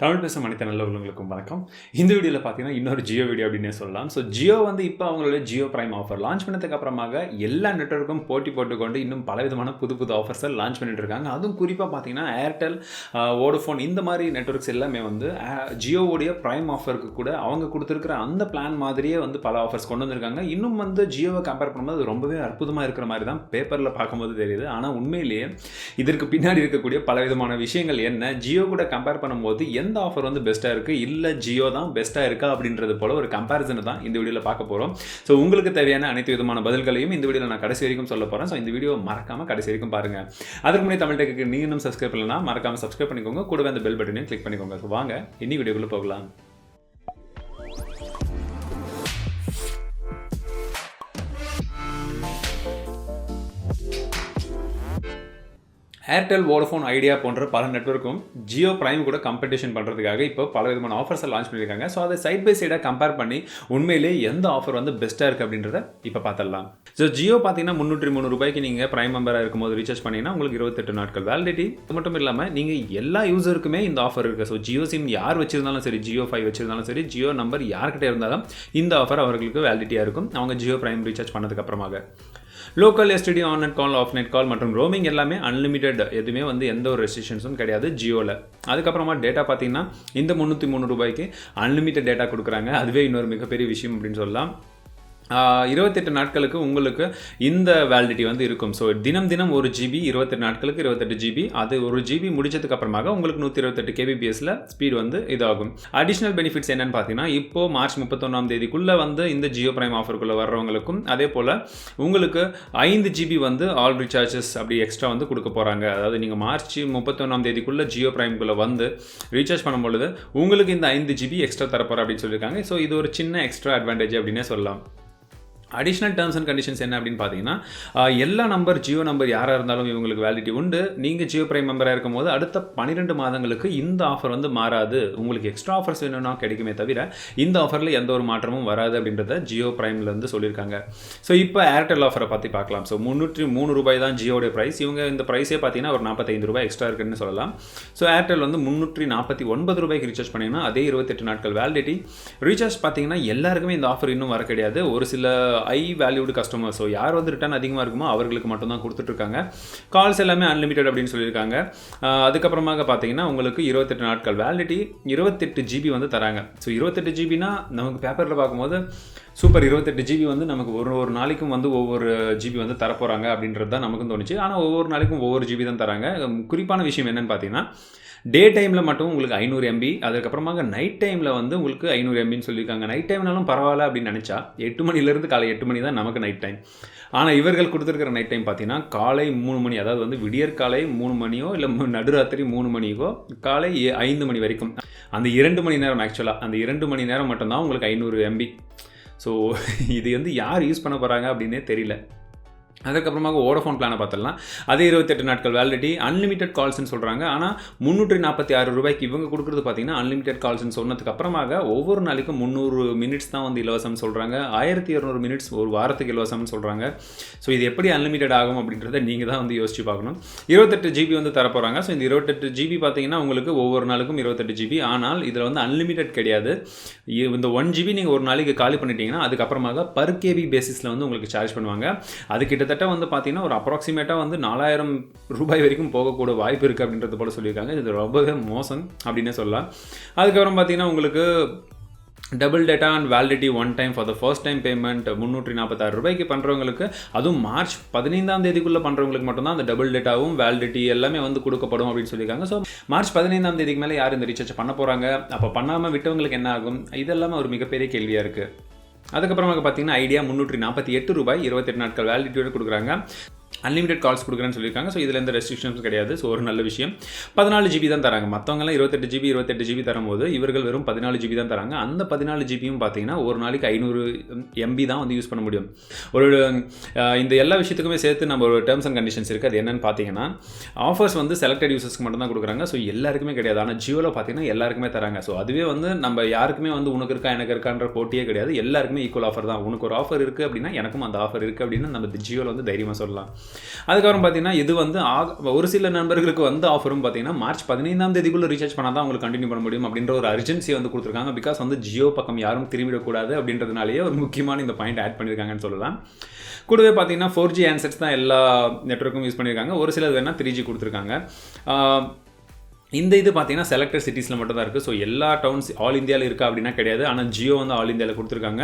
தமிழ் பேசும் மனித நல்ல உள்ளவங்களுக்கும் வணக்கம். இந்த வீடியோவில் பார்த்தீங்கன்னா இன்னொரு ஜியோ வீடியோ அப்படின்னே சொல்லலாம். ஸோ ஜியோ வந்து இப்போ அவங்களோட ஜியோ பிரைம் ஆஃபர் லான்ச் பண்ணதுக்கு அப்புறமாக எல்லா நெட்வொர்க்கும் போட்டி போட்டுக்கொண்டு இன்னும் பலவிதமான புது புது ஆஃபர்ஸை லான்ச் பண்ணிட்டு இருக்காங்க. அதுவும் குறிப்பாக பார்த்தீங்கன்னா ஏர்டெல் வோடஃபோன் இந்த மாதிரி நெட்வொர்க்ஸ் எல்லாமே வந்து ஜியோவுடைய பிரைம் ஆஃபருக்கு கூட அவங்க கொடுத்துருக்கிற அந்த பிளான் மாதிரியே வந்து பல ஆஃபர்ஸ் கொண்டு வந்திருக்காங்க. இன்னும் வந்து ஜியோவை கம்பேர் பண்ணும்போது அது ரொம்பவே அற்புதமாக இருக்கிற மாதிரி தான் பேப்பரில் பார்க்கும்போது தெரியுது. ஆனால் உண்மையிலேயே இதற்கு பின்னாடி இருக்கக்கூடிய பலவிதமான விஷயங்கள் என்ன? ஜியோ கூட கம்பேர் பண்ணும்போது எந்த ஆஃபர் வந்து பெஸ்ட்டாக இருக்குது இல்லை ஜியோ தான் பெஸ்ட்டாக இருக்கா? அப்படின்றது போல ஒரு கம்பேரிசனை தான் இந்த வீடியோவில் பார்க்க போகிறோம் ஸோ உங்களுக்கு தேவையான அனைத்து விதமான பதில்களையும் இந்த வீடியோவில் நான் கடைசி வரைக்கும் சொல்ல போகிறேன் ஸோ இந்த வீடியோ மறக்காமல் கடைசி வரைக்கும் பாருங்கள் அதுக்கு முன்னாடி தமிழ் டெக்கு நீ இன்னும் சப்ஸ்கிரைப் இல்லைனா மறக்காமல் சப்ஸ்கிரைப் பண்ணிக்கோங்க. கூடவே அந்த பெல் பட்டனையும் கிளிக் பண்ணிக்கோங்க. வாங்க இன்னி வீடியோக்குள்ளே போகலாம். ஏர்டெல் வோடஃபோன் ஐடியா போன்ற பல நெட்வொர்க்கும் ஜியோ பிரைம் கூட காம்படிஷன் பண்ணுறதுக்காக இப்போ பல விதமான ஆஃபர்ஸை லான்ச் பண்ணியிருக்காங்க. ஸோ அதை சைட் பை சைடாக கம்பேர் பண்ணி உண்மையிலே எந்த ஆஃபர் வந்து பெஸ்ட்டாக இருக்குது அப்படின்றத இப்போ பார்த்துடலாம். ஸோ ஜியோ பார்த்தீங்கன்னா முந்நூற்றி மூணு ரூபாய்க்கு நீங்கள் பிரைம் மெம்பராக இருக்கும்போது ரீசார்ஜ் பண்ணிங்கன்னா உங்களுக்கு இருபத்தெட்டு நாட்கள் வேலிடிட்டி அது மட்டும் இல்லாமல் நீங்கள் எல்லா யூசருக்குமே இந்த ஆஃபர் இருக்குது ஸோ ஜியோ சிம் யார் வச்சிருந்தாலும் சரி ஜியோ ஃபைவ் வச்சிருந்தாலும் சரி ஜியோ நம்பர் யார்கிட்ட இருந்தாலும் இந்த ஆஃபர் அவர்களுக்கு வேலிடிட்டியாக இருக்கும். அவங்க Jio prime recharge பண்ணதுக்கப்புறமாக local STD on net call off net call மற்றும் ரோமிங் எல்லாமே அன்லிமிட்டெட் எதுவுமே வந்து எந்த ஒரு ரெஸ்ட்ரிக்ஷன்ஸும் கிடையாது. ஜியோவில் அதுக்கப்புறமா டேட்டா பார்த்தீங்கன்னா இந்த முந்நூற்றி மூணு ரூபாய்க்கு அன்லிமிட்டெட் டேட்டா கொடுக்குறாங்க. அதுவே இன்னொரு மிகப்பெரிய விஷயம் அப்படின்னு சொல்லலாம். இருபத்தெட்டு நாட்களுக்கு உங்களுக்கு இந்த வேலிடிட்டி வந்து இருக்கும். ஸோ தினம் தினம் ஒரு ஜிபி இருபத்தெட்டு நாட்களுக்கு இருபத்தெட்டு ஜிபி அது ஒரு ஜிபி முடிச்சதுக்கு அப்புறமாக உங்களுக்கு நூற்றி இருபத்தெட்டு கேபிபிஎஸ்ல ஸ்பீட் வந்து இதாகும். அடிஷ்னல் பெனிஃபிட்ஸ் என்னன்னு பார்த்தீங்கன்னா இப்போ மார்ச் முப்பத்தொன்னாம் தேதிக்குள்ளே வந்து இந்த ஜியோ பிரைம் ஆஃபருக்குள்ளே வர்றவங்களுக்கும் அதே போல் உங்களுக்கு ஐந்து ஜிபி வந்து ஆல் ரீசார்ஜஸ் அப்படி எக்ஸ்ட்ரா வந்து கொடுக்க போகிறாங்க அதாவது நீங்கள் மார்ச் முப்பத்தொன்னாம் தேதிக்குள்ளே ஜியோ பிரைம்குள்ளே வந்து ரீசார்ஜ் பண்ணும்பொழுது உங்களுக்கு இந்த ஐந்து ஜிபி எக்ஸ்ட்ரா தரப்போகிற அப்படின்னு சொல்லியிருக்காங்க ஸோ இது ஒரு சின்ன எக்ஸ்ட்ரா அட்வான்டேஜ் அப்படின்னே சொல்லலாம். அடிஷ்னல் டேர்ம்ஸ் அண்ட் கண்டிஷன்ஸ் என்ன அப்படின்னு பார்த்தீங்கன்னா எல்லா நம்பர் ஜியோ நம்பர் யாராக இருந்தாலும் இவங்களுக்கு வேலிடிட்டி உண்டு. நீங்கள் ஜியோ பிரைம் மெம்பராக இருக்கும்போது அடுத்த பன்னிரெண்டு மாதங்களுக்கு இந்த ஆஃபர் வந்து மாறாது. உங்களுக்கு எக்ஸ்ட்ரா ஆஃபர்ஸ் வேணும்னா கிடைக்குமே தவிர இந்த ஆஃபரில் எந்த ஒரு மாற்றமும் வராது அப்படின்றத ஜியோ பிரைமில் வந்து சொல்லியிருக்காங்க. ஸோ இப்போ ஏர்டெல் ஆஃபரை பற்றி பார்க்கலாம். ஸோ முந்நூற்றி மூணு ரூபாய் தான் ஜியோடைய ப்ரைஸ் இவங்க இந்த ப்ரைஸே பார்த்தீங்கன்னா ஒரு நாற்பத்தைந்து ரூபாய் எக்ஸ்ட்ரா இருக்குன்னு சொல்லலாம். ஸோ ஏர்டெல் வந்து முந்நூற்றி நாற்பத்தி ஒன்பது ரூபாய்க்கு ரீசார்ஜ் பண்ணிங்கன்னா அதே இருபத்தெட்டு நாட்கள் வேலிடிட்டி ரீசார்ஜ் பார்த்தீங்கன்னா எல்லாருக்குமே இந்த ஆஃபர் இன்னும் வர கிடையாது. ஒரு சில ஐ வேல்யூடு கஸ்டமர் ஸோ யார் வந்து ரிட்டர்ன் அதிகமாக இருக்குமோ அவர்களுக்கு மட்டும்தான் கொடுத்துட்ருக்காங்க. கால்ஸ் எல்லாமே அன்லிமிட்டட் அப்படின்னு சொல்லியிருக்காங்க. அதுக்கப்புறமாக பார்த்தீங்கன்னா உங்களுக்கு இருபத்தெட்டு நாட்கள் வேலிடிட்டி இருபத்தெட்டு ஜிபி வந்து தராங்க. ஸோ இருபத்தெட்டு ஜிபினா நமக்கு பேப்பரில் பார்க்கும்போது சூப்பர் இருபத்தெட்டு ஜிபி வந்து நமக்கு ஒரு ஒரு நாளைக்கும் வந்து ஒவ்வொரு ஜிபி வந்து தரப்போகிறாங்க அப்படின்றது தான் நமக்கும் தோணுச்சு. ஆனால் ஒவ்வொரு நாளைக்கும் ஒவ்வொரு ஜிபி தான் தராங்க. குறிப்பான விஷயம் என்னென்னு பார்த்தீங்கன்னா டே டைமில் மட்டும் உங்களுக்கு ஐநூறு எம்பி அதுக்கப்புறமாக நைட் டைமில் வந்து உங்களுக்கு ஐநூறு எம்பின்னு சொல்லியிருக்காங்க. நைட் டைம்னாலும் பரவாயில்ல அப்படின்னு நினச்சா எட்டு மணிலேருந்து காலை எட்டு மணி தான் நமக்கு நைட் டைம் ஆனால் இவர்கள் கொடுத்துருக்கிற நைட் டைம் பார்த்தீங்கன்னா காலை மூணு மணி அதாவது வந்து விடியற் காலை மூணு மணியோ இல்லை நடுராத்திரி மூணு மணிக்கோ காலை ஐந்து மணி வரைக்கும். அந்த இரண்டு மணி நேரம் ஆக்சுவலாக அந்த இரண்டு மணி நேரம் மட்டும்தான் உங்களுக்கு ஐநூறு எம்பி ஸோ இது வந்து யார் யூஸ் பண்ண போகிறாங்க அப்படின்னே தெரியல. அதுக்கப்புறமாக ஓடஃபோன் பிளானை பார்த்துடலாம். அதே இருபத்தெட்டு நாட்கள் வேலிடிட்டி அன்லிமிட்டட் கால்ஸ்னு சொல்கிறாங்க ஆனால் முந்நூற்றி நாற்பத்தி ஆறு ரூபாய்க்கு இவங்க கொடுக்குறது பார்த்தீங்கன்னா அன்லிமிட்டட் கால்ஸ்னு சொன்னதுக்கு அப்புறமாக ஒவ்வொரு நாளைக்கும் முந்நூறு மினிட்ஸ் தான் வந்து இலவசம்னு சொல்கிறாங்க ஆயிரத்தி இரநூறு மினிட்ஸ் ஒரு வாரத்துக்கு இலவசம்னு சொல்கிறாங்க ஸோ இது எப்படி அன்லிமிட்டட் ஆகும் அப்படின்றத நீங்கள் தான் வந்து யோசிச்சு பார்க்கணும். இருபத்தெட்டு ஜிபி வந்து தரப்போகிறாங்க ஸோ இந்த இருபத்தெட்டு ஜிபி பார்த்தீங்கன்னா உங்களுக்கு ஒவ்வொரு நாளுக்கும் இருபத்தெட்டு ஜிபி ஆனால் இதில் வந்து அன்லிமிட்டட் கிடையாது. இந்த ஒன் ஜிபி நீங்கள் ஒரு நாளைக்கு காலி பண்ணிட்டீங்கன்னா அதுக்கப்புறமாக பர் கேபி பேசிஸில் வந்து உங்களுக்கு சார்ஜ் பண்ணுவாங்க. அது கிட்ட கிட்டத்தட்ட வந்து பார்த்தீங்கன்னா ஒரு அப்ராக்சிமேட்டாக வந்து நாலாயிரம் ரூபாய் வரைக்கும் போகக்கூட வாய்ப்பு இருக்குது அப்படின்றது போல சொல்லியிருக்காங்க. இது ரொம்பவே மோசம் அப்படின்னே சொல்லலாம். அதுக்கப்புறம் பார்த்தீங்கன்னா உங்களுக்கு double data and validity one time for the first time payment முந்நூற்றி நாற்பத்தாறு ரூபாய்க்கு பண்ணுறவங்களுக்கு அதுவும் மார்ச் பதினைந்தாம் தேதிக்குள்ளே பண்ணுறவங்களுக்கு மட்டும்தான் அந்த டபுள் டேட்டாவும் வேலிடிட்டி எல்லாமே வந்து கொடுக்கப்படும் அப்படின்னு சொல்லியிருக்காங்க. ஸோ மார்ச் பதினைந்தாம் தேதிக்கு மேலே யார் இந்த ரீசார்ஜ் பண்ண போகிறாங்க அப்போ பண்ணாமல் விட்டவங்களுக்கு என்ன ஆகும்? இதெல்லாமே ஒரு மிகப்பெரிய கேள்வியாக இருக்குது அதுக்கப்புறமாக பார்த்தீங்கன்னா ஐடியா முந்நூற்றி நாற்பத்தி எட்டு ரூபாய் இருபத்தெட்டு நாட்கள் வேலிடிட்டியோட கொடுக்குறாங்க. அன்லிமிடெட் கால்ஸ் கொடுக்குறேன்னு சொல்லியிருக்காங்க. ஸோ இதில் எந்த ரெஸ்ட்ரிக்ஷன்ஸும் கிடையாது. ஸோ ஒரு நல்ல விஷயம். பதினாலு ஜிபி தான் தராங்க. மற்றவங்கலாம் இருபத்தெட்டு ஜிபி இருபத்தெட்டு ஜிபி தரும்போது இவர்கள் வெறும் பதினாலு ஜிபி தான் தராங்க. அந்த பதினாலு ஜிபியும் பார்த்தீங்கன்னா ஒரு நாளைக்கு ஐநூறு எம்பி தான் வந்து யூஸ் பண்ண முடியும். ஒரு இந்த எல்லா விஷயத்துக்குமே சேர்த்து நம்ம ஒரு டேர்ம்ஸ் அண்ட் கண்டிஷன்ஸ் இருக்குது அது என்னென்னு பார்த்தீங்கன்னா ஆஃபர்ஸ் வந்து செலக்டட் யூசர்ஸ்க்கு மட்டும் தான் கொடுக்குறாங்க. ஸோ எல்லாருக்குமே கிடையாது. ஆனால் ஜியோவில் பார்த்தீங்கன்னா எல்லாருக்குமே தராங்க. ஸோ அதுவே வந்து நம்ம யாருக்குமே வந்து உனக்கு இருக்கா எனக்கு இருக்கான்ற போட்டியே கிடையாது. எல்லாருக்குமே ஈக்குவல் ஆஃபர் தான். உனக்கு ஒரு ஆஃபர் இருக்குது அப்படின்னா எனக்கும் அந்த ஆஃபர் இருக்குது அப்படின்னு நம்ம ஜியோவில் வந்து தைரியமாக சொல்லலாம். அதுக்கப்புறம் பார்த்தீங்கன்னா இது வந்து ஆக ஒரு சில நண்பர்களுக்கு வந்து ஆஃபரும் பார்த்தீங்கன்னா மார்ச் பதினைந்தாம் தேதிக்குள்ளே ரீசார்ஜ் பண்ணால் தான் உங்களுக்கு கண்டினியூ பண்ண முடியும் அப்படின்ற ஒரு அர்ஜென்சி வந்து கொடுத்துருக்காங்க. பிகாஸ் வந்து ஜியோ பக்கம் யாரும் திரும்பிடக்கூடாது அப்படின்றதுனாலேயே ஒரு முக்கியமான இந்த பாயிண்ட் ஆட் பண்ணியிருக்காங்கன்னு சொல்லலாம். கூடவே பார்த்தீங்கன்னா ஃபோர் ஜி ஹேண்ட்செட்ஸ் தான் எல்லா நெட்ஒர்க்கும் யூஸ் பண்ணியிருக்காங்க. ஒரு சிலது வேணால் த்ரீ ஜி கொடுத்துருக்காங்க. இந்த இது பார்த்தீங்கன்னா செலக்டட் சிட்டிஸில் மட்டும் தான் இருக்குது ஸோ எல்லா டவுன்ஸ் ஆல் இந்தியாவில் இருக்கா அப்படின்னா கிடையாது. ஆனால் ஜியோ வந்து ஆல் இந்தியாவில் கொடுத்துருக்காங்க.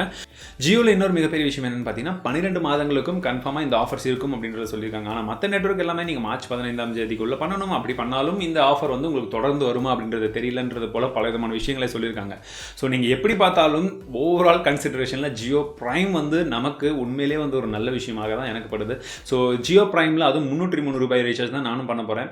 ஜியோவில் இன்னொரு மிகப்பெரிய விஷயம் என்னென்னு பார்த்தீங்கன்னா பன்னிரெண்டு மாதங்களுக்கும் கன்ஃபார்மாக இந்த ஆஃபர்ஸ் இருக்கும் அப்படின்றத சொல்லியிருக்காங்க. ஆனால் மற்ற நெட்ஒர்க் எல்லாமே நீங்கள் மார்ச் பதினைந்தாம் தேதிக்குள்ளே பண்ணணும். அப்படி பண்ணாலும் இந்த ஆஃபர் வந்து உங்களுக்கு தொடர்ந்து வருமா அப்படின்றது தெரியலன்றது போல் பல விதமான விஷயங்களை சொல்லியிருக்காங்க. ஸோ நீங்கள் எப்படி பார்த்தாலும் ஓவரால் கன்சிடரேஷனில் ஜியோ ப்ரைம் வந்து நமக்கு உண்மையிலே வந்து ஒரு நல்ல விஷயமாக தான் எனக்கு படுது. ஸோ ஜியோ ப்ரைமில் அதுவும் முந்நூற்றி மூணு ரூபாய் ரீசார்ஜ் தான் நானும் பண்ண போகிறேன்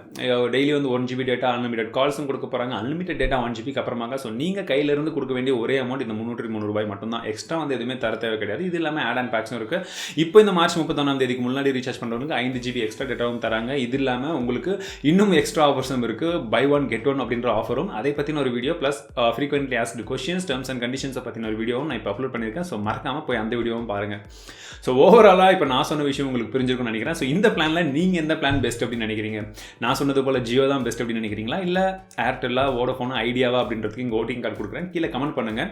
டெய்லி வந்து ஒன் ஜிபி டேட்டா ஹண்ட்ரட் கால்ஸும் கொடுக்க போகிறாங்க அன்லிமிட்டட் டேட்டா ஒன் ஜிபிக்கு அப்புறமாக ஸோ நீங்கள் கையிலேருந்து கொடுக்க வேண்டிய ஒரே அமௌண்ட் இந்த முந்நூற்றி மூணு ரூபாய் மட்டும்தான். எக்ஸ்ட்ரா வந்து எதுவுமே தர தேவை கிடையாது. இது இல்லாமல் ஆட் அண்ட் பேக்ஸும் இருக்குது இப்போ இந்த மார்ச் முப்பத்தொன்னாம் தேதிக்கு முன்னாடி ரீசார்ஜ் பண்ணுறவங்க ஐந்து ஜிபி எக்ஸ்ட்ரா டேட்டாவும் தராங்க. இது இல்லாமல் உங்களுக்கு இன்னும் எக்ஸ்ட்ரா ஆஃபர்ஸும் இருக்குது பை ஒன் கெட் ஒன் அப்படின்ற ஆஃபரும் அதை பற்றின ஒரு video plus frequently asked questions terms and கண்டிஷன்ஸை பற்றின ஒரு வீடியோவும் நான் இப்போ அப்லோட் பண்ணியிருக்கேன். ஸோ மறக்காமல் போய் அந்த வீடியோவும் பாருங்கள் ஸோ ஓவராலாக இப்போ நான் சொன்ன விஷயம் உங்களுக்கு புரிஞ்சிருக்கும்னு நினைக்கிறேன். ஸோ இந்த பிளானில் நீங்கள் எந்த பிளான் பெஸ்ட் அப்படின்னு நினைக்கிறீங்க? நான் சொன்னது போல் ஜியோ தான் பெஸ்ட் அப்படின்னு நினைக்கிறீங்களா? இல்லை ஏர்டெல்லா வோடஃபோன் ஐடியாவா அப்படின்றதுக்கு இங்கே ஓட்டிங் கார்டு கொடுக்குறேன். கீழே கமெண்ட் பண்ணுங்கள்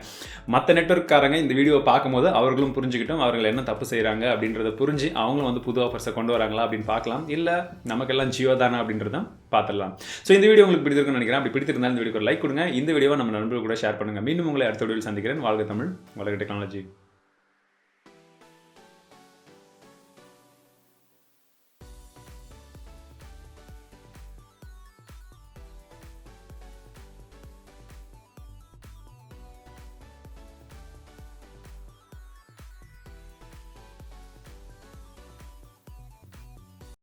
மற்ற நெட்ஒர்க்காரங்க இந்த வீடியோவை பார்க்கும்போது அவர்களும் புரிஞ்சுக்கிட்டும் அவர்கள் என்ன தப்பு செய்கிறாங்க அப்படின்றத புரிஞ்சு அவங்களும் வந்து புது ஆஃபர்ஸை கொண்டு வராங்களா அப்படின்னு பார்க்கலாம். இல்லை நமக்கெல்லாம் ஜியோ தானே அப்படின்றத பார்த்துடலாம். ஸோ இந்த வீடியோ உங்களுக்கு பிடிச்சிருக்குன்னு நினைக்கிறேன். அப்படி பிடித்திருந்தாலும் இந்த வீடியோக்கு லைக் கொடுங்க. இந்த வீடியோவை நம்ம நண்பர்கள் கூட ஷேர் பண்ணுங்கள் மீண்டும் உங்களை அடுத்த வீடியோவில் சந்திக்கிறேன். வாழ்க தமிழ் வளர்க டெக்னாலஜி